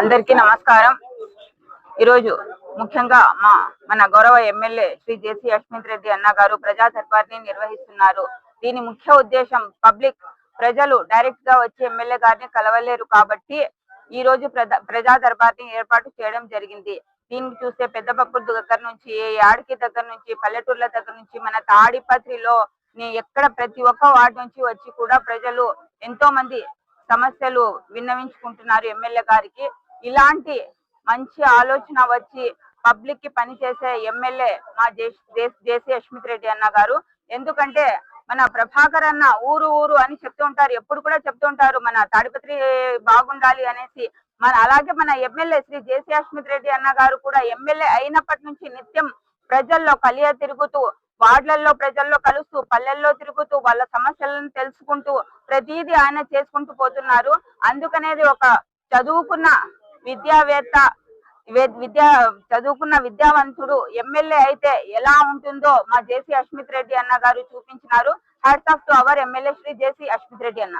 అందరికీ నమస్కారం. ఈరోజు ముఖ్యంగా మా మన గౌరవ ఎమ్మెల్యే శ్రీ జేసీ అశ్మిత్ రెడ్డి అన్న గారు ప్రజా దర్బార్ని నిర్వహిస్తున్నారు. దీని ముఖ్య ఉద్దేశం పబ్లిక్ ప్రజలు డైరెక్ట్గా వచ్చి ఎమ్మెల్యే గారిని కలవలేరు కాబట్టి ఈ రోజు ప్రజా ప్రజా దర్బార్ని ఏర్పాటు చేయడం జరిగింది. దీనికి చూస్తే పెద్దపప్పుడు దగ్గర నుంచి యాడికి దగ్గర నుంచి పల్లెటూర్ల దగ్గర నుంచి మన తాడిపత్రిలో ఎక్కడ ప్రతి ఒక్క వార్డు నుంచి వచ్చి కూడా ప్రజలు ఎంతో మంది సమస్యలు విన్నవించుకుంటున్నారు ఎమ్మెల్యే గారికి. ఇలాంటి మంచి ఆలోచన వచ్చి పబ్లిక్కి పనిచేసే ఎమ్మెల్యే మా జేసీ అశ్మిత్ రెడ్డి అన్న గారు. ఎందుకంటే మన ప్రభాకర్ అన్న ఊరు ఊరు అని చెప్తూ ఉంటారు. ఎప్పుడు కూడా చెప్తూ ఉంటారు మన తాడిపత్రి బాగుండాలి అనేసి. మన అలాగే మన ఎమ్మెల్యే శ్రీ జేసీ అశ్మిత్ రెడ్డి అన్న గారు కూడా ఎమ్మెల్యే అయినప్పటి నుంచి నిత్యం ప్రజల్లో కలియ తిరుగుతూ వార్డులలో ప్రజల్లో కలుస్తూ పల్లెల్లో తిరుగుతూ వాళ్ళ సమస్యలను తెలుసుకుంటూ ప్రతిదీ ఆయన చేసుకుంటూ పోతున్నారు. అందుకనేది ఒక చదువుకున్న విద్యావేత్త విద్యా చదువుకున్న విద్యావంతుడు ఎమ్మెల్యే అయితే ఎలా ఉంటుందో మా జేసీ అష్మిత్ రెడ్డి అన్న గారు చూపించినారు. Hats off to our MLA Shri JC Ashmit Reddy అన్న.